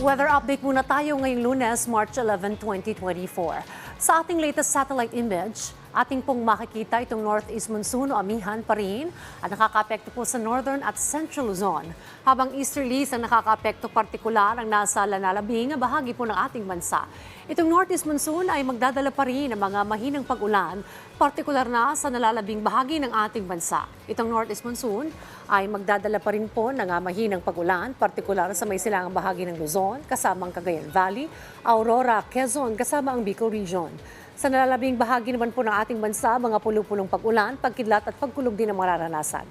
Weather update muna tayo ngayong lunes, March 11, 2024. Sa ating latest satellite image, ating pong makikita itong northeast monsoon o amihan pa rin at nakakapekto po sa northern at central Luzon. Habang easterlies ang nakakapekto partikular ang nasa lanalabing bahagi po ng ating bansa. Itong northeast monsoon ay magdadala pa rin ng mga mahinang pag-ulan, partikular na sa nalalabing bahagi ng ating bansa. Itong northeast monsoon ay magdadala pa rin po ng ah, mahinang pag-ulan, partikular sa may silangang bahagi ng Luzon, kasama ang Cagayan Valley, Aurora, Quezon, kasama ang Bicol Region. Sa nalalabing bahagi naman po ng ating bansa, mga pulupulong pag-ulan, pagkidlat at pagkulog din ang mararanasan.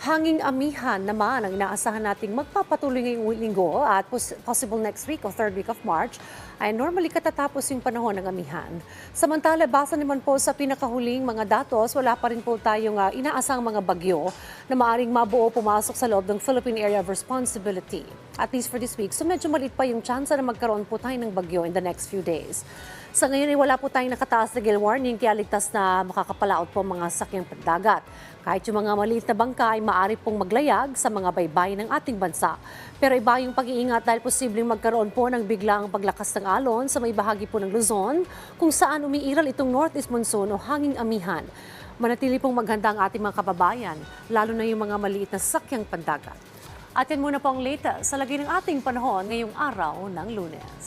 Hanging amihan naman ang inaasahan nating magpapatuloy ngayong linggo at pos- possible next week o third week of March ay normally katatapos yung panahon ng amihan. Samantala, basa naman po sa pinakahuling mga datos, wala pa rin po tayong ah, inaasang mga bagyo na maaring mabuo pumasok sa loob ng Philippine Area of Responsibility. At least for this week, so medyo maliit pa yung chance na magkaroon po tayo ng bagyo in the next few days. Sa ngayon ay wala po tayong nakataas na gale warning kaya ligtas na makakapalaot po mga sakyang dagat. Kahit yung mga maliit na bangka ay maaari pong maglayag sa mga baybayin ng ating bansa. Pero iba yung pag-iingat dahil posibleng magkaroon po ng biglang paglakas ng alon sa may bahagi po ng Luzon kung saan umiiral itong northeast monsoon o hanging amihan. Manatili pong maghanda ang ating mga kababayan, lalo na yung mga maliit na sakyang pandagat. At yan muna po ang latest sa lagi ng ating panahon ngayong araw ng lunes.